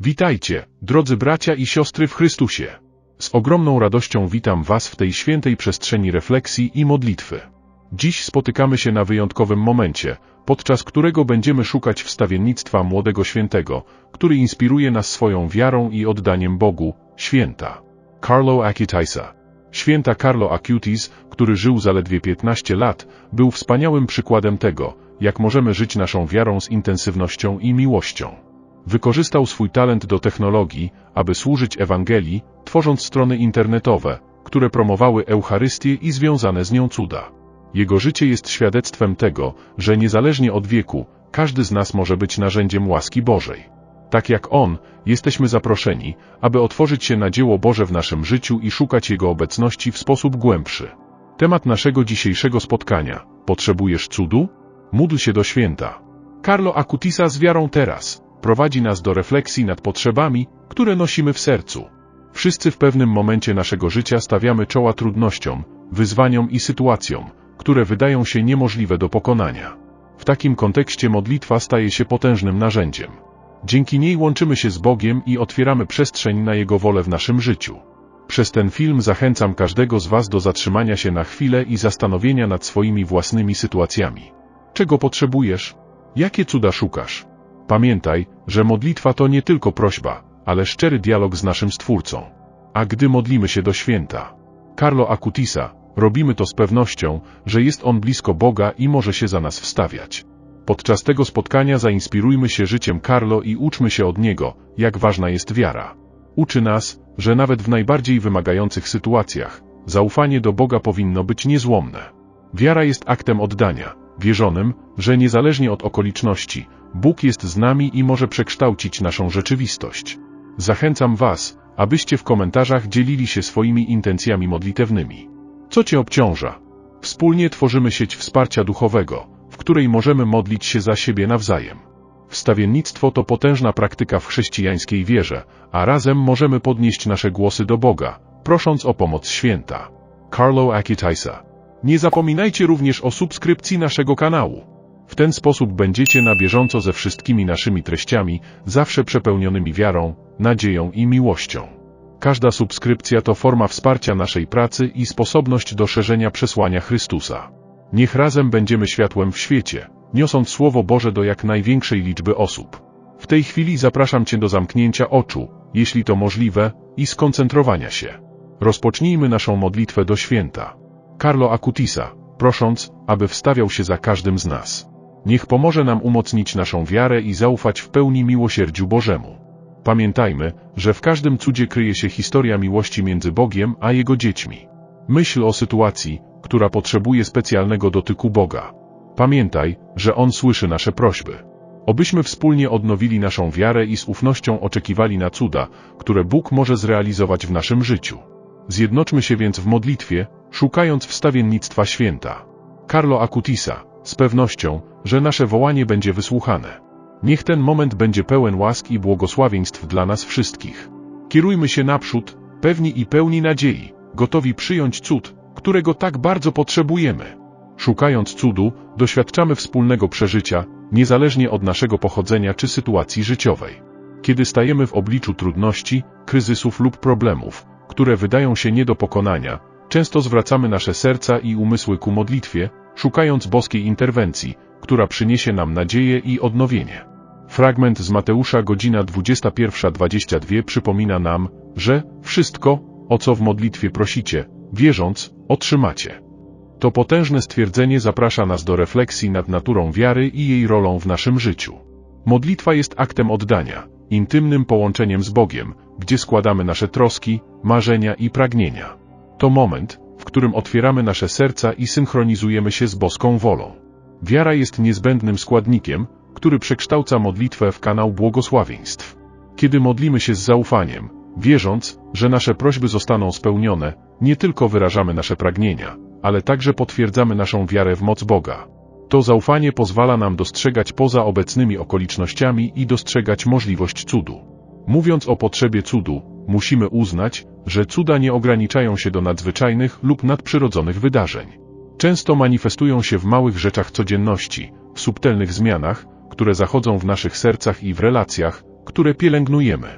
Witajcie, drodzy bracia i siostry w Chrystusie. Z ogromną radością witam Was w tej świętej przestrzeni refleksji i modlitwy. Dziś spotykamy się na wyjątkowym momencie, podczas którego będziemy szukać wstawiennictwa młodego świętego, który inspiruje nas swoją wiarą i oddaniem Bogu, święta. Carlo Acutisa. Święta Carlo Acutis, który żył zaledwie 15 lat, był wspaniałym przykładem tego, jak możemy żyć naszą wiarą z intensywnością i miłością. Wykorzystał swój talent do technologii, aby służyć Ewangelii, tworząc strony internetowe, które promowały Eucharystię i związane z nią cuda. Jego życie jest świadectwem tego, że niezależnie od wieku, każdy z nas może być narzędziem łaski Bożej. Tak jak on, jesteśmy zaproszeni, aby otworzyć się na dzieło Boże w naszym życiu i szukać Jego obecności w sposób głębszy. Temat naszego dzisiejszego spotkania. Potrzebujesz cudu? Módl się do święta. Carlo Acutisa z wiarą teraz prowadzi nas do refleksji nad potrzebami, które nosimy w sercu. Wszyscy w pewnym momencie naszego życia stawiamy czoła trudnościom, wyzwaniom i sytuacjom, które wydają się niemożliwe do pokonania. W takim kontekście modlitwa staje się potężnym narzędziem. Dzięki niej łączymy się z Bogiem i otwieramy przestrzeń na Jego wolę w naszym życiu. Przez ten film zachęcam każdego z Was do zatrzymania się na chwilę i zastanowienia nad swoimi własnymi sytuacjami. Czego potrzebujesz? Jakie cuda szukasz? Pamiętaj, że modlitwa to nie tylko prośba, ale szczery dialog z naszym Stwórcą. A gdy modlimy się do święta Carlo Acutisa, robimy to z pewnością, że jest on blisko Boga i może się za nas wstawiać. Podczas tego spotkania zainspirujmy się życiem Carlo i uczmy się od niego, jak ważna jest wiara. Uczy nas, że nawet w najbardziej wymagających sytuacjach, zaufanie do Boga powinno być niezłomne. Wiara jest aktem oddania, wierzonym, że niezależnie od okoliczności, Bóg jest z nami i może przekształcić naszą rzeczywistość. Zachęcam Was, abyście w komentarzach dzielili się swoimi intencjami modlitewnymi. Co Cię obciąża? Wspólnie tworzymy sieć wsparcia duchowego, w której możemy modlić się za siebie nawzajem. Wstawiennictwo to potężna praktyka w chrześcijańskiej wierze, a razem możemy podnieść nasze głosy do Boga, prosząc o pomoc święta. Carlo Acutisa. Nie zapominajcie również o subskrypcji naszego kanału. W ten sposób będziecie na bieżąco ze wszystkimi naszymi treściami, zawsze przepełnionymi wiarą, nadzieją i miłością. Każda subskrypcja to forma wsparcia naszej pracy i sposobność do szerzenia przesłania Chrystusa. Niech razem będziemy światłem w świecie, niosąc Słowo Boże do jak największej liczby osób. W tej chwili zapraszam Cię do zamknięcia oczu, jeśli to możliwe, i skoncentrowania się. Rozpocznijmy naszą modlitwę do święta. Carlo Acutisa, prosząc, aby wstawiał się za każdym z nas. Niech pomoże nam umocnić naszą wiarę i zaufać w pełni miłosierdziu Bożemu. Pamiętajmy, że w każdym cudzie kryje się historia miłości między Bogiem a Jego dziećmi. Myśl o sytuacji, która potrzebuje specjalnego dotyku Boga. Pamiętaj, że On słyszy nasze prośby. Obyśmy wspólnie odnowili naszą wiarę i z ufnością oczekiwali na cuda, które Bóg może zrealizować w naszym życiu. Zjednoczmy się więc w modlitwie, szukając wstawiennictwa święta. Carlo Acutisa, z pewnością, że nasze wołanie będzie wysłuchane. Niech ten moment będzie pełen łask i błogosławieństw dla nas wszystkich. Kierujmy się naprzód, pewni i pełni nadziei, gotowi przyjąć cud, którego tak bardzo potrzebujemy. Szukając cudu, doświadczamy wspólnego przeżycia, niezależnie od naszego pochodzenia czy sytuacji życiowej. Kiedy stajemy w obliczu trudności, kryzysów lub problemów, które wydają się nie do pokonania, często zwracamy nasze serca i umysły ku modlitwie, szukając boskiej interwencji, która przyniesie nam nadzieję i odnowienie. Fragment z Mateusza godzina 21.22 przypomina nam, że wszystko, o co w modlitwie prosicie, wierząc, otrzymacie. To potężne stwierdzenie zaprasza nas do refleksji nad naturą wiary i jej rolą w naszym życiu. Modlitwa jest aktem oddania, intymnym połączeniem z Bogiem, gdzie składamy nasze troski, marzenia i pragnienia. To moment, w którym otwieramy nasze serca i synchronizujemy się z boską wolą. Wiara jest niezbędnym składnikiem, który przekształca modlitwę w kanał błogosławieństw. Kiedy modlimy się z zaufaniem, wierząc, że nasze prośby zostaną spełnione, nie tylko wyrażamy nasze pragnienia, ale także potwierdzamy naszą wiarę w moc Boga. To zaufanie pozwala nam dostrzegać poza obecnymi okolicznościami i dostrzegać możliwość cudu. Mówiąc o potrzebie cudu, musimy uznać, że cuda nie ograniczają się do nadzwyczajnych lub nadprzyrodzonych wydarzeń. Często manifestują się w małych rzeczach codzienności, subtelnych zmianach, które zachodzą w naszych sercach i w relacjach, które pielęgnujemy.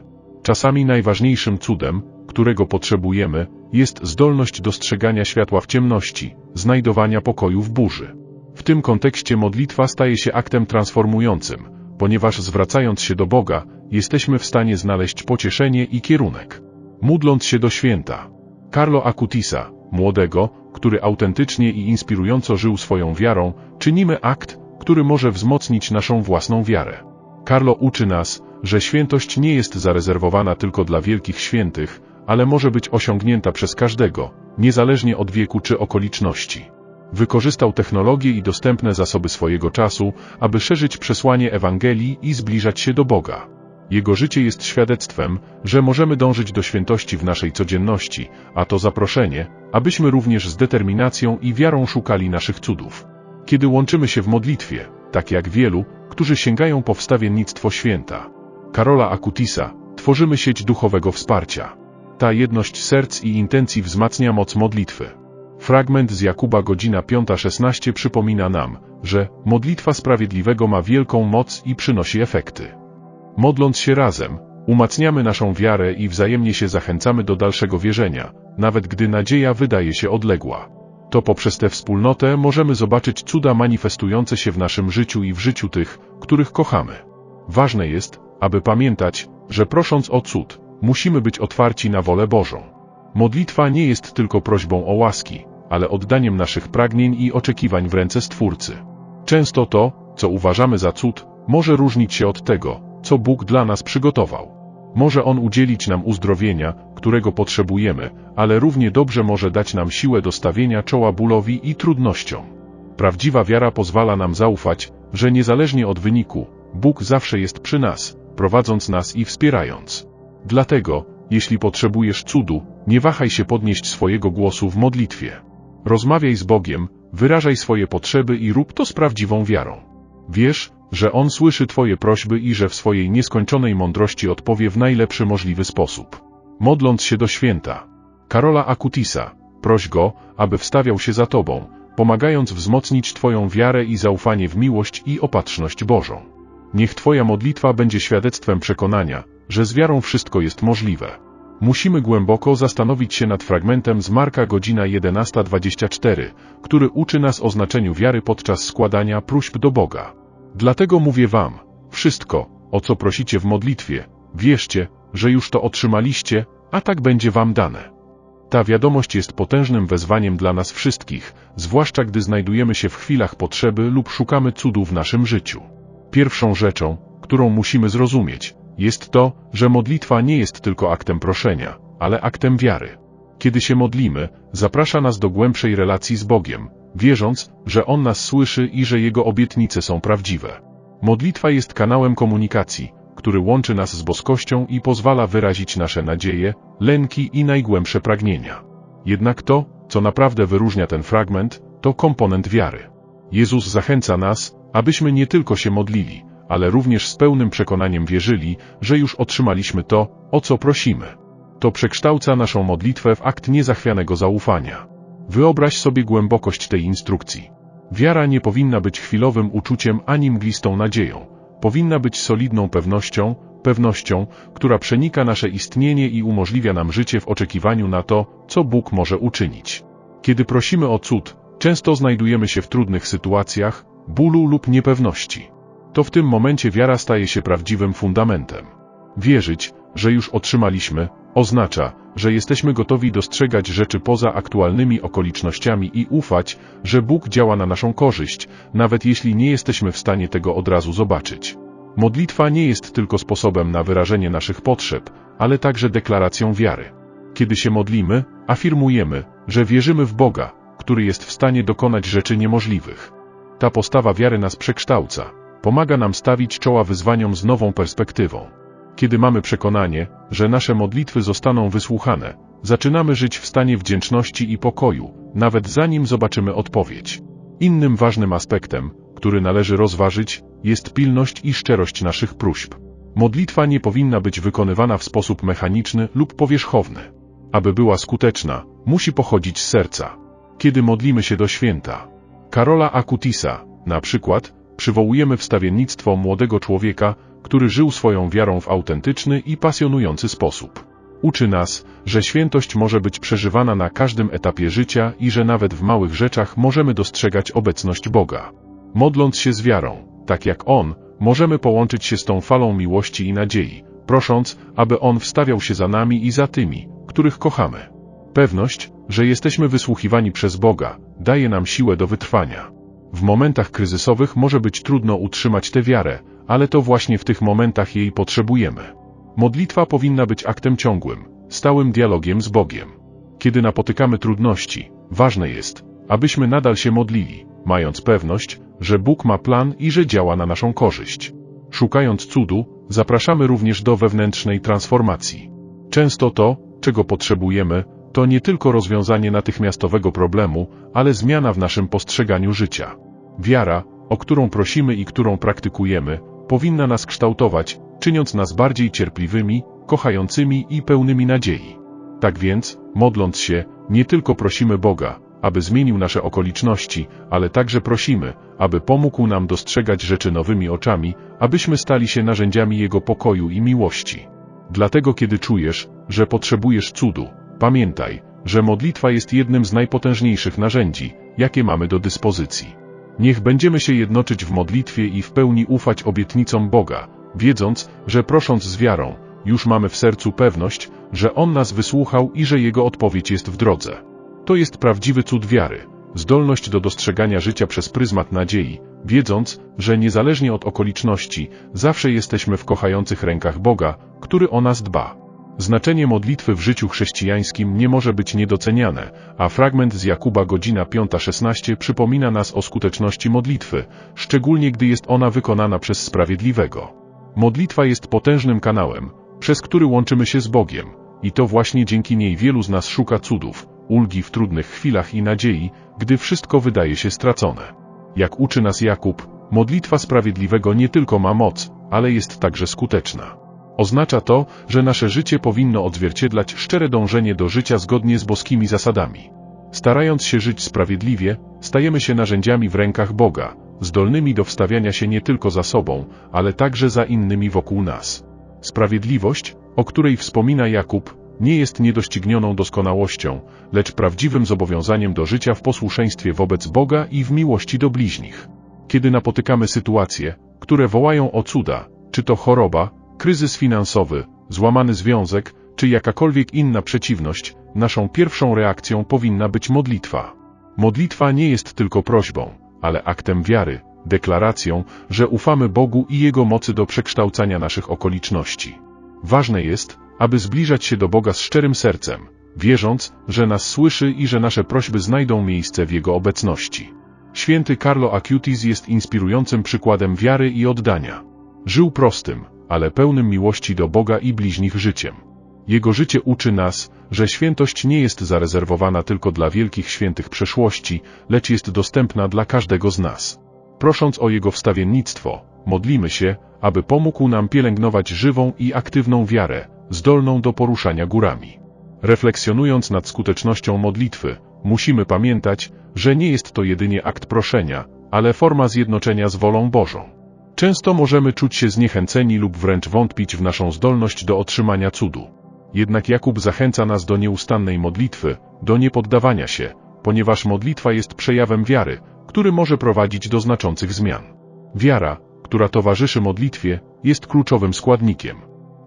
Czasami najważniejszym cudem, którego potrzebujemy, jest zdolność dostrzegania światła w ciemności, znajdowania pokoju w burzy. W tym kontekście modlitwa staje się aktem transformującym, ponieważ zwracając się do Boga, jesteśmy w stanie znaleźć pocieszenie i kierunek. Módląc się do święta. Carlo Acutisa, młodego, który autentycznie i inspirująco żył swoją wiarą, czynimy akt, który może wzmocnić naszą własną wiarę. Carlo uczy nas, że świętość nie jest zarezerwowana tylko dla wielkich świętych, ale może być osiągnięta przez każdego, niezależnie od wieku czy okoliczności. Wykorzystał technologię i dostępne zasoby swojego czasu, aby szerzyć przesłanie Ewangelii i zbliżać się do Boga. Jego życie jest świadectwem, że możemy dążyć do świętości w naszej codzienności, a to zaproszenie, abyśmy również z determinacją i wiarą szukali naszych cudów. Kiedy łączymy się w modlitwie, tak jak wielu, którzy sięgają po wstawiennictwo święta, Karola Akutisa, tworzymy sieć duchowego wsparcia. Ta jedność serc i intencji wzmacnia moc modlitwy. Fragment z Jakuba godzina 5.16 przypomina nam, że modlitwa sprawiedliwego ma wielką moc i przynosi efekty. Modląc się razem, umacniamy naszą wiarę i wzajemnie się zachęcamy do dalszego wierzenia, nawet gdy nadzieja wydaje się odległa. To poprzez tę wspólnotę możemy zobaczyć cuda manifestujące się w naszym życiu i w życiu tych, których kochamy. Ważne jest, aby pamiętać, że prosząc o cud, musimy być otwarci na wolę Bożą. Modlitwa nie jest tylko prośbą o łaski, ale oddaniem naszych pragnień i oczekiwań w ręce Stwórcy. Często to, co uważamy za cud, może różnić się od tego, co Bóg dla nas przygotował. Może On udzielić nam uzdrowienia, którego potrzebujemy, ale równie dobrze może dać nam siłę do stawienia czoła bólowi i trudnościom. Prawdziwa wiara pozwala nam zaufać, że niezależnie od wyniku, Bóg zawsze jest przy nas, prowadząc nas i wspierając. Dlatego, jeśli potrzebujesz cudu, nie wahaj się podnieść swojego głosu w modlitwie. Rozmawiaj z Bogiem, wyrażaj swoje potrzeby i rób to z prawdziwą wiarą. Wiesz, że On słyszy Twoje prośby i że w swojej nieskończonej mądrości odpowie w najlepszy możliwy sposób. Modląc się do święta. Karola Akutisa, proś Go, aby wstawiał się za Tobą, pomagając wzmocnić Twoją wiarę i zaufanie w miłość i opatrzność Bożą. Niech Twoja modlitwa będzie świadectwem przekonania, że z wiarą wszystko jest możliwe. Musimy głęboko zastanowić się nad fragmentem z Marka godzina 11.24, który uczy nas o znaczeniu wiary podczas składania próśb do Boga. Dlatego mówię wam, wszystko, o co prosicie w modlitwie, wierzcie, że już to otrzymaliście, a tak będzie wam dane. Ta wiadomość jest potężnym wezwaniem dla nas wszystkich, zwłaszcza gdy znajdujemy się w chwilach potrzeby lub szukamy cudu w naszym życiu. Pierwszą rzeczą, którą musimy zrozumieć, jest to, że modlitwa nie jest tylko aktem proszenia, ale aktem wiary. Kiedy się modlimy, zaprasza nas do głębszej relacji z Bogiem, wierząc, że On nas słyszy i że Jego obietnice są prawdziwe. Modlitwa jest kanałem komunikacji, który łączy nas z boskością i pozwala wyrazić nasze nadzieje, lęki i najgłębsze pragnienia. Jednak to, co naprawdę wyróżnia ten fragment, to komponent wiary. Jezus zachęca nas, abyśmy nie tylko się modlili, ale również z pełnym przekonaniem wierzyli, że już otrzymaliśmy to, o co prosimy. To przekształca naszą modlitwę w akt niezachwianego zaufania. Wyobraź sobie głębokość tej instrukcji. Wiara nie powinna być chwilowym uczuciem ani mglistą nadzieją. Powinna być solidną pewnością, pewnością, która przenika nasze istnienie i umożliwia nam życie w oczekiwaniu na to, co Bóg może uczynić. Kiedy prosimy o cud, często znajdujemy się w trudnych sytuacjach, bólu lub niepewności. To w tym momencie wiara staje się prawdziwym fundamentem. Wierzyć, że już otrzymaliśmy, oznacza, że jesteśmy gotowi dostrzegać rzeczy poza aktualnymi okolicznościami i ufać, że Bóg działa na naszą korzyść, nawet jeśli nie jesteśmy w stanie tego od razu zobaczyć. Modlitwa nie jest tylko sposobem na wyrażenie naszych potrzeb, ale także deklaracją wiary. Kiedy się modlimy, afirmujemy, że wierzymy w Boga, który jest w stanie dokonać rzeczy niemożliwych. Ta postawa wiary nas przekształca, pomaga nam stawić czoła wyzwaniom z nową perspektywą. Kiedy mamy przekonanie, że nasze modlitwy zostaną wysłuchane, zaczynamy żyć w stanie wdzięczności i pokoju, nawet zanim zobaczymy odpowiedź. Innym ważnym aspektem, który należy rozważyć, jest pilność i szczerość naszych próśb. Modlitwa nie powinna być wykonywana w sposób mechaniczny lub powierzchowny. Aby była skuteczna, musi pochodzić z serca. Kiedy modlimy się do święta, Karola Akutisa, na przykład, przywołujemy wstawiennictwo młodego człowieka, który żył swoją wiarą w autentyczny i pasjonujący sposób. Uczy nas, że świętość może być przeżywana na każdym etapie życia i że nawet w małych rzeczach możemy dostrzegać obecność Boga. Modląc się z wiarą, tak jak On, możemy połączyć się z tą falą miłości i nadziei, prosząc, aby On wstawiał się za nami i za tymi, których kochamy. Pewność, że jesteśmy wysłuchiwani przez Boga, daje nam siłę do wytrwania. W momentach kryzysowych może być trudno utrzymać tę wiarę, ale to właśnie w tych momentach jej potrzebujemy. Modlitwa powinna być aktem ciągłym, stałym dialogiem z Bogiem. Kiedy napotykamy trudności, ważne jest, abyśmy nadal się modlili, mając pewność, że Bóg ma plan i że działa na naszą korzyść. Szukając cudu, zapraszamy również do wewnętrznej transformacji. Często to, czego potrzebujemy, to nie tylko rozwiązanie natychmiastowego problemu, ale zmiana w naszym postrzeganiu życia. Wiara, o którą prosimy i którą praktykujemy, powinna nas kształtować, czyniąc nas bardziej cierpliwymi, kochającymi i pełnymi nadziei. Tak więc, modląc się, nie tylko prosimy Boga, aby zmienił nasze okoliczności, ale także prosimy, aby pomógł nam dostrzegać rzeczy nowymi oczami, abyśmy stali się narzędziami Jego pokoju i miłości. Dlatego kiedy czujesz, że potrzebujesz cudu, pamiętaj, że modlitwa jest jednym z najpotężniejszych narzędzi, jakie mamy do dyspozycji. Niech będziemy się jednoczyć w modlitwie i w pełni ufać obietnicom Boga, wiedząc, że prosząc z wiarą, już mamy w sercu pewność, że On nas wysłuchał i że Jego odpowiedź jest w drodze. To jest prawdziwy cud wiary, zdolność do dostrzegania życia przez pryzmat nadziei, wiedząc, że niezależnie od okoliczności, zawsze jesteśmy w kochających rękach Boga, który o nas dba. Znaczenie modlitwy w życiu chrześcijańskim nie może być niedoceniane, a fragment z Jakuba godzina 5.16 przypomina nas o skuteczności modlitwy, szczególnie gdy jest ona wykonana przez sprawiedliwego. Modlitwa jest potężnym kanałem, przez który łączymy się z Bogiem, i to właśnie dzięki niej wielu z nas szuka cudów, ulgi w trudnych chwilach i nadziei, gdy wszystko wydaje się stracone. Jak uczy nas Jakub, modlitwa sprawiedliwego nie tylko ma moc, ale jest także skuteczna. Oznacza to, że nasze życie powinno odzwierciedlać szczere dążenie do życia zgodnie z boskimi zasadami. Starając się żyć sprawiedliwie, stajemy się narzędziami w rękach Boga, zdolnymi do wstawiania się nie tylko za sobą, ale także za innymi wokół nas. Sprawiedliwość, o której wspomina Jakub, nie jest niedoścignioną doskonałością, lecz prawdziwym zobowiązaniem do życia w posłuszeństwie wobec Boga i w miłości do bliźnich. Kiedy napotykamy sytuacje, które wołają o cuda, czy to choroba, kryzys finansowy, złamany związek, czy jakakolwiek inna przeciwność, naszą pierwszą reakcją powinna być modlitwa. Modlitwa nie jest tylko prośbą, ale aktem wiary, deklaracją, że ufamy Bogu i Jego mocy do przekształcania naszych okoliczności. Ważne jest, aby zbliżać się do Boga z szczerym sercem, wierząc, że nas słyszy i że nasze prośby znajdą miejsce w Jego obecności. Święty Carlo Acutis jest inspirującym przykładem wiary i oddania. Żył prostym, ale pełnym miłości do Boga i bliźnich życiem. Jego życie uczy nas, że świętość nie jest zarezerwowana tylko dla wielkich świętych przeszłości, lecz jest dostępna dla każdego z nas. Prosząc o Jego wstawiennictwo, modlimy się, aby pomógł nam pielęgnować żywą i aktywną wiarę, zdolną do poruszania górami. Refleksjonując nad skutecznością modlitwy, musimy pamiętać, że nie jest to jedynie akt proszenia, ale forma zjednoczenia z wolą Bożą. Często możemy czuć się zniechęceni lub wręcz wątpić w naszą zdolność do otrzymania cudu. Jednak Jakub zachęca nas do nieustannej modlitwy, do niepoddawania się, ponieważ modlitwa jest przejawem wiary, który może prowadzić do znaczących zmian. Wiara, która towarzyszy modlitwie, jest kluczowym składnikiem.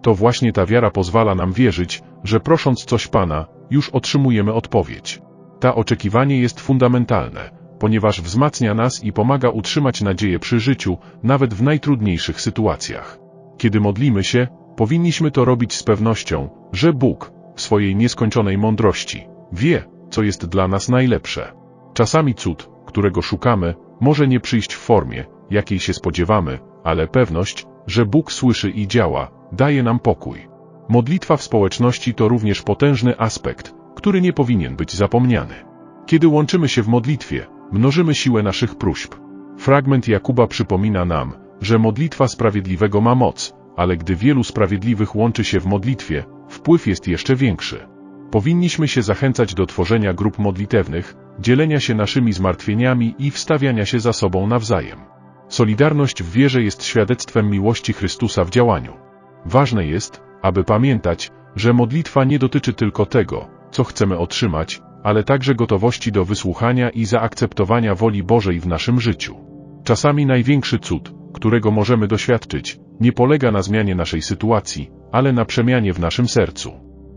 To właśnie ta wiara pozwala nam wierzyć, że prosząc coś Pana, już otrzymujemy odpowiedź. Ta oczekiwanie jest fundamentalne, ponieważ wzmacnia nas i pomaga utrzymać nadzieję przy życiu, nawet w najtrudniejszych sytuacjach. Kiedy modlimy się, powinniśmy to robić z pewnością, że Bóg, w swojej nieskończonej mądrości, wie, co jest dla nas najlepsze. Czasami cud, którego szukamy, może nie przyjść w formie, jakiej się spodziewamy, ale pewność, że Bóg słyszy i działa, daje nam pokój. Modlitwa w społeczności to również potężny aspekt, który nie powinien być zapomniany. Kiedy łączymy się w modlitwie, mnożymy siłę naszych próśb. Fragment Jakuba przypomina nam, że modlitwa sprawiedliwego ma moc, ale gdy wielu sprawiedliwych łączy się w modlitwie, wpływ jest jeszcze większy. Powinniśmy się zachęcać do tworzenia grup modlitewnych, dzielenia się naszymi zmartwieniami i wstawiania się za sobą nawzajem. Solidarność w wierze jest świadectwem miłości Chrystusa w działaniu. Ważne jest, aby pamiętać, że modlitwa nie dotyczy tylko tego, co chcemy otrzymać, ale także gotowości do wysłuchania i zaakceptowania woli Bożej w naszym życiu. Czasami największy cud, którego możemy doświadczyć, nie polega na zmianie naszej sytuacji, ale na przemianie w naszym sercu.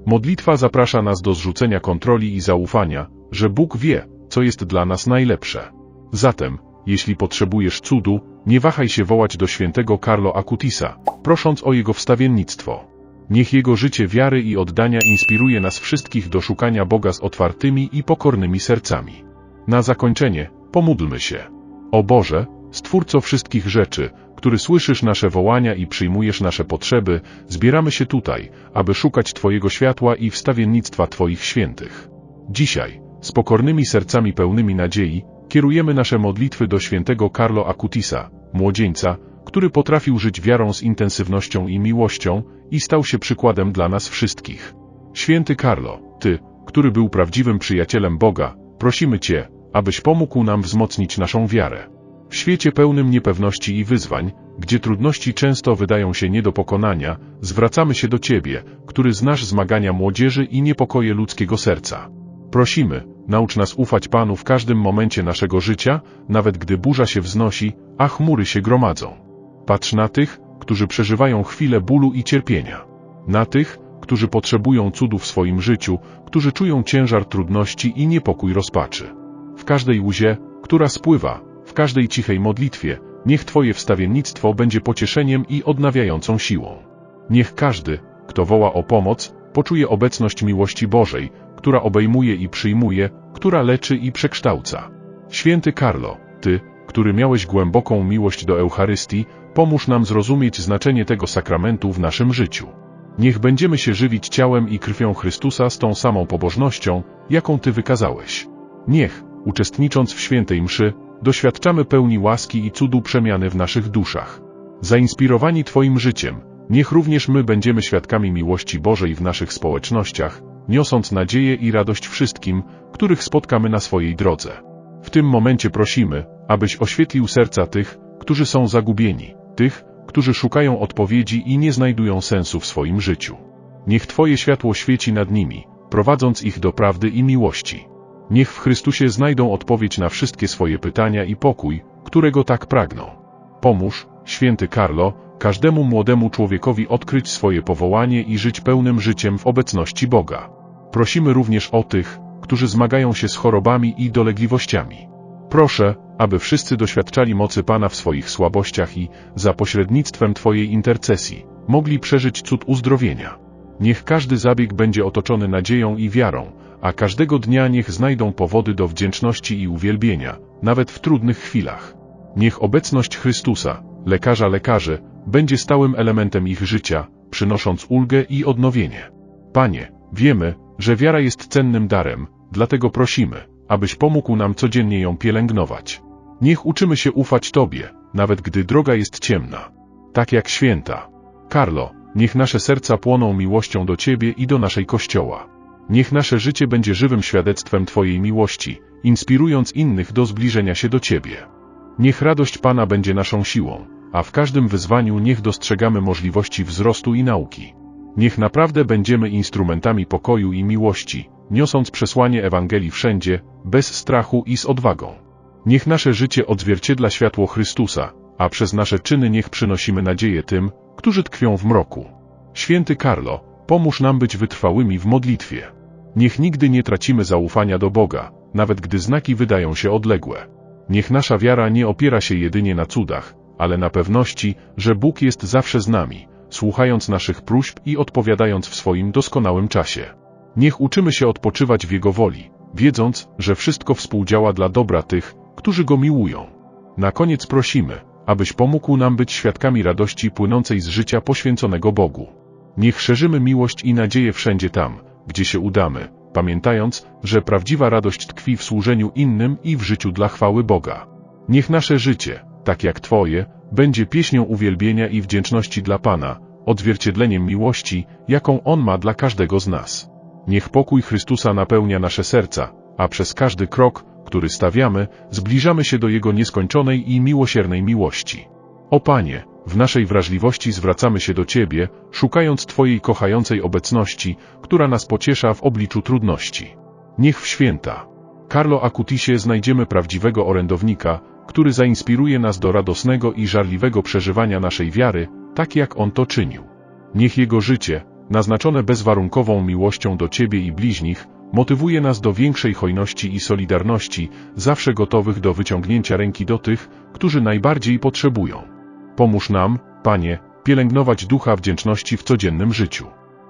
Modlitwa zaprasza nas do zrzucenia kontroli i zaufania, że Bóg wie, co jest dla nas najlepsze. Zatem, jeśli potrzebujesz cudu, nie wahaj się wołać do świętego Carlo Acutisa, prosząc o jego wstawiennictwo. Niech jego życie wiary i oddania inspiruje nas wszystkich do szukania Boga z otwartymi i pokornymi sercami. Na zakończenie, pomódlmy się. O Boże, Stwórco wszystkich rzeczy, który słyszysz nasze wołania i przyjmujesz nasze potrzeby, zbieramy się tutaj, aby szukać Twojego światła i wstawiennictwa Twoich świętych. Dzisiaj, z pokornymi sercami pełnymi nadziei, kierujemy nasze modlitwy do świętego Carlo Acutisa, młodzieńca, który potrafił żyć wiarą z intensywnością i miłością i stał się przykładem dla nas wszystkich. Święty Carlo, Ty, który był prawdziwym przyjacielem Boga, prosimy Cię, abyś pomógł nam wzmocnić naszą wiarę. W świecie pełnym niepewności i wyzwań, gdzie trudności często wydają się nie do pokonania, zwracamy się do Ciebie, który znasz zmagania młodzieży i niepokoje ludzkiego serca. Prosimy, naucz nas ufać Panu w każdym momencie naszego życia, nawet gdy burza się wznosi, a chmury się gromadzą. Patrz na tych, którzy przeżywają chwilę bólu i cierpienia. Na tych, którzy potrzebują cudu w swoim życiu, którzy czują ciężar trudności i niepokój rozpaczy. W każdej łzie, która spływa, w każdej cichej modlitwie, niech Twoje wstawiennictwo będzie pocieszeniem i odnawiającą siłą. Niech każdy, kto woła o pomoc, poczuje obecność miłości Bożej, która obejmuje i przyjmuje, która leczy i przekształca. Święty Karlo, Ty, który miałeś głęboką miłość do Eucharystii, pomóż nam zrozumieć znaczenie tego sakramentu w naszym życiu. Niech będziemy się żywić ciałem i krwią Chrystusa z tą samą pobożnością, jaką Ty wykazałeś. Niech, uczestnicząc w świętej mszy, doświadczamy pełni łaski i cudu przemiany w naszych duszach. Zainspirowani Twoim życiem, niech również my będziemy świadkami miłości Bożej w naszych społecznościach, niosąc nadzieję i radość wszystkim, których spotkamy na swojej drodze. W tym momencie prosimy, abyś oświetlił serca tych, którzy są zagubieni, tych, którzy szukają odpowiedzi i nie znajdują sensu w swoim życiu. Niech Twoje światło świeci nad nimi, prowadząc ich do prawdy i miłości. Niech w Chrystusie znajdą odpowiedź na wszystkie swoje pytania i pokój, którego tak pragną. Pomóż, święty Karlo, każdemu młodemu człowiekowi odkryć swoje powołanie i żyć pełnym życiem w obecności Boga. Prosimy również o tych, którzy zmagają się z chorobami i dolegliwościami. Proszę, aby wszyscy doświadczali mocy Pana w swoich słabościach i, za pośrednictwem Twojej intercesji, mogli przeżyć cud uzdrowienia. Niech każdy zabieg będzie otoczony nadzieją i wiarą, a każdego dnia niech znajdą powody do wdzięczności i uwielbienia, nawet w trudnych chwilach. Niech obecność Chrystusa, lekarza lekarzy, będzie stałym elementem ich życia, przynosząc ulgę i odnowienie. Panie, wiemy, że wiara jest cennym darem, dlatego prosimy, abyś pomógł nam codziennie ją pielęgnować. Niech uczymy się ufać Tobie, nawet gdy droga jest ciemna. Tak jak święta. Karlo, niech nasze serca płoną miłością do Ciebie i do naszej Kościoła. Niech nasze życie będzie żywym świadectwem Twojej miłości, inspirując innych do zbliżenia się do Ciebie. Niech radość Pana będzie naszą siłą, a w każdym wyzwaniu niech dostrzegamy możliwości wzrostu i nauki. Niech naprawdę będziemy instrumentami pokoju i miłości, niosąc przesłanie Ewangelii wszędzie, bez strachu i z odwagą. Niech nasze życie odzwierciedla światło Chrystusa, a przez nasze czyny niech przynosimy nadzieję tym, którzy tkwią w mroku. Święty Karlo, pomóż nam być wytrwałymi w modlitwie. Niech nigdy nie tracimy zaufania do Boga, nawet gdy znaki wydają się odległe. Niech nasza wiara nie opiera się jedynie na cudach, ale na pewności, że Bóg jest zawsze z nami, słuchając naszych próśb i odpowiadając w swoim doskonałym czasie. Niech uczymy się odpoczywać w Jego woli, wiedząc, że wszystko współdziała dla dobra tych, którzy Go miłują. Na koniec prosimy, abyś pomógł nam być świadkami radości płynącej z życia poświęconego Bogu. Niech szerzymy miłość i nadzieję wszędzie tam, gdzie się udamy, pamiętając, że prawdziwa radość tkwi w służeniu innym i w życiu dla chwały Boga. Niech nasze życie, tak jak Twoje, będzie pieśnią uwielbienia i wdzięczności dla Pana, odzwierciedleniem miłości, jaką On ma dla każdego z nas. Niech pokój Chrystusa napełnia nasze serca, a przez każdy krok, który stawiamy, zbliżamy się do Jego nieskończonej i miłosiernej miłości. O Panie, w naszej wrażliwości zwracamy się do Ciebie, szukając Twojej kochającej obecności, która nas pociesza w obliczu trudności. Niech w święta Carlo Acutisie znajdziemy prawdziwego orędownika, który zainspiruje nas do radosnego i żarliwego przeżywania naszej wiary, tak jak on to czynił. Niech jego życie, naznaczone bezwarunkową miłością do Ciebie i bliźnich, motywuje nas do większej hojności i solidarności, zawsze gotowych do wyciągnięcia ręki do tych, którzy najbardziej potrzebują. Pomóż nam, Panie, pielęgnować ducha wdzięczności w codziennym życiu.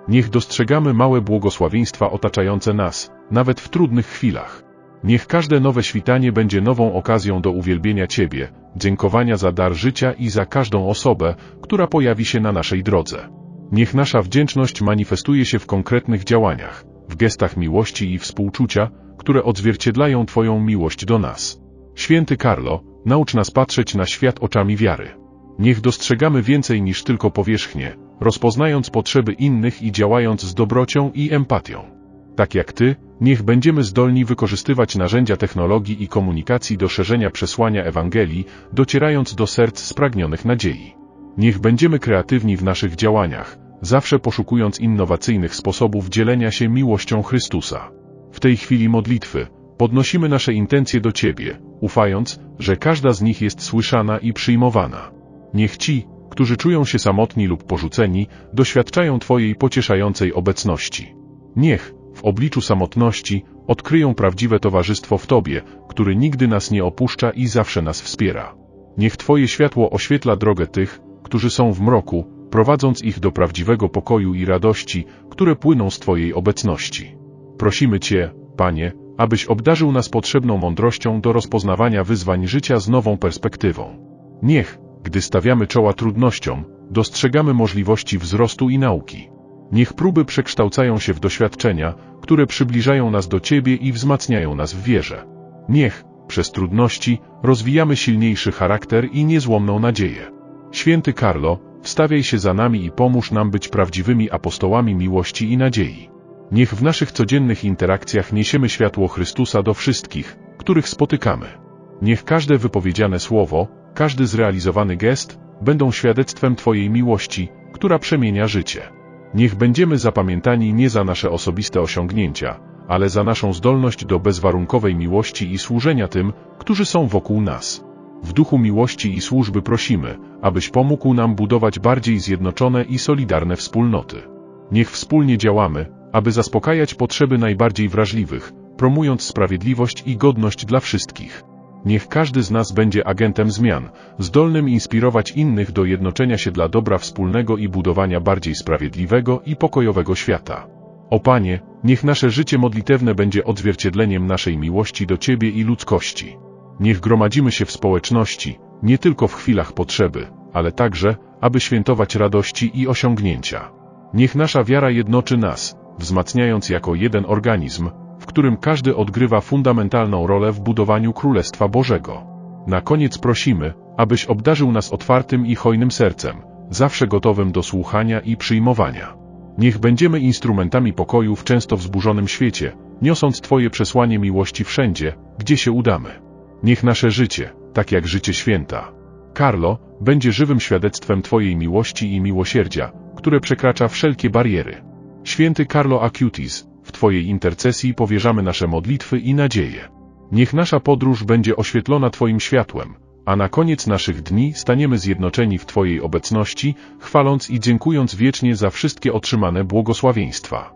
Niech dostrzegamy małe błogosławieństwa otaczające nas, nawet w trudnych chwilach. Niech każde nowe świtanie będzie nową okazją do uwielbienia Ciebie, dziękowania za dar życia i za każdą osobę, która pojawi się na naszej drodze. Niech nasza wdzięczność manifestuje się w konkretnych działaniach, w gestach miłości i współczucia, które odzwierciedlają Twoją miłość do nas. Święty Karlo, naucz nas patrzeć na świat oczami wiary. Niech dostrzegamy więcej niż tylko powierzchnię, rozpoznając potrzeby innych i działając z dobrocią i empatią. Tak jak Ty, niech będziemy zdolni wykorzystywać narzędzia technologii i komunikacji do szerzenia przesłania Ewangelii, docierając do serc spragnionych nadziei. Niech będziemy kreatywni w naszych działaniach, zawsze poszukując innowacyjnych sposobów dzielenia się miłością Chrystusa. W tej chwili modlitwy podnosimy nasze intencje do Ciebie, ufając, że każda z nich jest słyszana i przyjmowana. Niech ci, którzy czują się samotni lub porzuceni, doświadczają Twojej pocieszającej obecności. Niech, w obliczu samotności, odkryją prawdziwe towarzystwo w Tobie, który nigdy nas nie opuszcza i zawsze nas wspiera. Niech Twoje światło oświetla drogę tych, którzy są w mroku, prowadząc ich do prawdziwego pokoju i radości, które płyną z Twojej obecności. Prosimy Cię, Panie, abyś obdarzył nas potrzebną mądrością do rozpoznawania wyzwań życia z nową perspektywą. Niech, gdy stawiamy czoła trudnościom, dostrzegamy możliwości wzrostu i nauki. Niech próby przekształcają się w doświadczenia, które przybliżają nas do Ciebie i wzmacniają nas w wierze. Niech, przez trudności, rozwijamy silniejszy charakter i niezłomną nadzieję. Święty Karlo, wstawiaj się za nami i pomóż nam być prawdziwymi apostołami miłości i nadziei. Niech w naszych codziennych interakcjach niesiemy światło Chrystusa do wszystkich, których spotykamy. Niech każde wypowiedziane słowo, każdy zrealizowany gest, będą świadectwem Twojej miłości, która przemienia życie. Niech będziemy zapamiętani nie za nasze osobiste osiągnięcia, ale za naszą zdolność do bezwarunkowej miłości i służenia tym, którzy są wokół nas. W duchu miłości i służby prosimy, abyś pomógł nam budować bardziej zjednoczone i solidarne wspólnoty. Niech wspólnie działamy, aby zaspokajać potrzeby najbardziej wrażliwych, promując sprawiedliwość i godność dla wszystkich. Niech każdy z nas będzie agentem zmian, zdolnym inspirować innych do jednoczenia się dla dobra wspólnego i budowania bardziej sprawiedliwego i pokojowego świata. O Panie, niech nasze życie modlitewne będzie odzwierciedleniem naszej miłości do Ciebie i ludzkości. Niech gromadzimy się w społeczności, nie tylko w chwilach potrzeby, ale także, aby świętować radości i osiągnięcia. Niech nasza wiara jednoczy nas, wzmacniając jako jeden organizm, którym każdy odgrywa fundamentalną rolę w budowaniu Królestwa Bożego. Na koniec prosimy, abyś obdarzył nas otwartym i hojnym sercem, zawsze gotowym do słuchania i przyjmowania. Niech będziemy instrumentami pokoju w często wzburzonym świecie, niosąc Twoje przesłanie miłości wszędzie, gdzie się udamy. Niech nasze życie, tak jak życie święta, Carlo, będzie żywym świadectwem Twojej miłości i miłosierdzia, które przekracza wszelkie bariery. Święty Carlo Acutis, w Twojej intercesji powierzamy nasze modlitwy i nadzieje. Niech nasza podróż będzie oświetlona Twoim światłem, a na koniec naszych dni staniemy zjednoczeni w Twojej obecności, chwaląc i dziękując wiecznie za wszystkie otrzymane błogosławieństwa.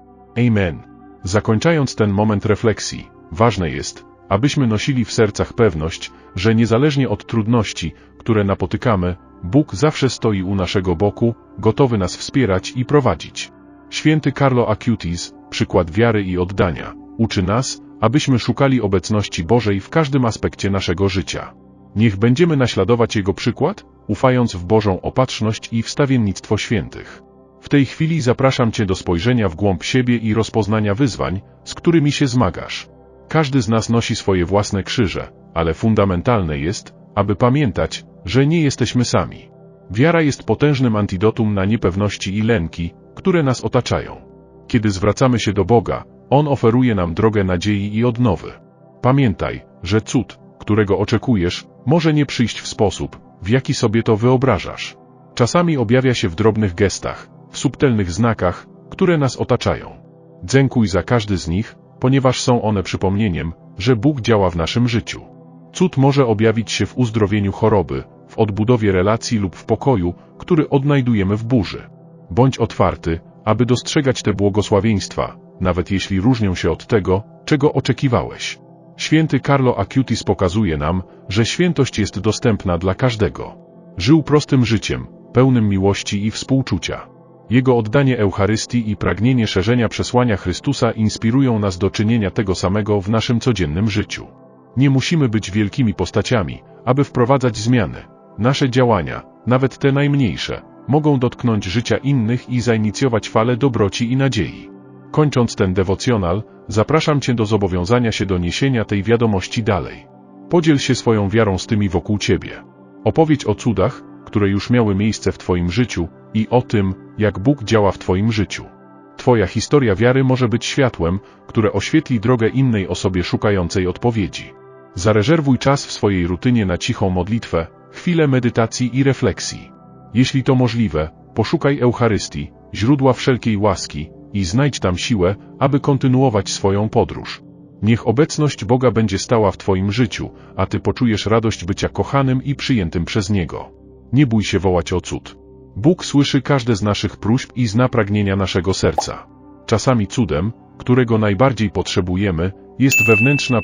Amen. Zakończając ten moment refleksji, ważne jest, abyśmy nosili w sercach pewność, że niezależnie od trudności, które napotykamy, Bóg zawsze stoi u naszego boku, gotowy nas wspierać i prowadzić. Święty Carlo Acutis, przykład wiary i oddania, uczy nas, abyśmy szukali obecności Bożej w każdym aspekcie naszego życia. Niech będziemy naśladować Jego przykład, ufając w Bożą opatrzność i wstawiennictwo świętych. W tej chwili zapraszam Cię do spojrzenia w głąb siebie i rozpoznania wyzwań, z którymi się zmagasz. Każdy z nas nosi swoje własne krzyże, ale fundamentalne jest, aby pamiętać, że nie jesteśmy sami. Wiara jest potężnym antidotum na niepewności i lęki, które nas otaczają. Kiedy zwracamy się do Boga, On oferuje nam drogę nadziei i odnowy. Pamiętaj, że cud, którego oczekujesz, może nie przyjść w sposób, w jaki sobie to wyobrażasz. Czasami objawia się w drobnych gestach, w subtelnych znakach, które nas otaczają. Dziękuj za każdy z nich, ponieważ są one przypomnieniem, że Bóg działa w naszym życiu. Cud może objawić się w uzdrowieniu choroby, w odbudowie relacji lub w pokoju, który odnajdujemy w burzy. Bądź otwarty, aby dostrzegać te błogosławieństwa, nawet jeśli różnią się od tego, czego oczekiwałeś. Święty Carlo Acutis pokazuje nam, że świętość jest dostępna dla każdego. Żył prostym życiem, pełnym miłości i współczucia. Jego oddanie Eucharystii i pragnienie szerzenia przesłania Chrystusa inspirują nas do czynienia tego samego w naszym codziennym życiu. Nie musimy być wielkimi postaciami, aby wprowadzać zmiany. Nasze działania, nawet te najmniejsze, mogą dotknąć życia innych i zainicjować falę dobroci i nadziei. Kończąc ten dewocjonal, zapraszam Cię do zobowiązania się do niesienia tej wiadomości dalej. Podziel się swoją wiarą z tymi wokół Ciebie. Opowiedz o cudach, które już miały miejsce w Twoim życiu i o tym, jak Bóg działa w Twoim życiu. Twoja historia wiary może być światłem, które oświetli drogę innej osobie szukającej odpowiedzi. Zarezerwuj czas w swojej rutynie na cichą modlitwę, chwilę medytacji i refleksji. Jeśli to możliwe, poszukaj Eucharystii, źródła wszelkiej łaski, i znajdź tam siłę, aby kontynuować swoją podróż. Niech obecność Boga będzie stała w Twoim życiu, a Ty poczujesz radość bycia kochanym i przyjętym przez Niego. Nie bój się wołać o cud. Bóg słyszy każde z naszych próśb i zna pragnienia naszego serca. Czasami cudem, którego najbardziej potrzebujemy, jest wewnętrzna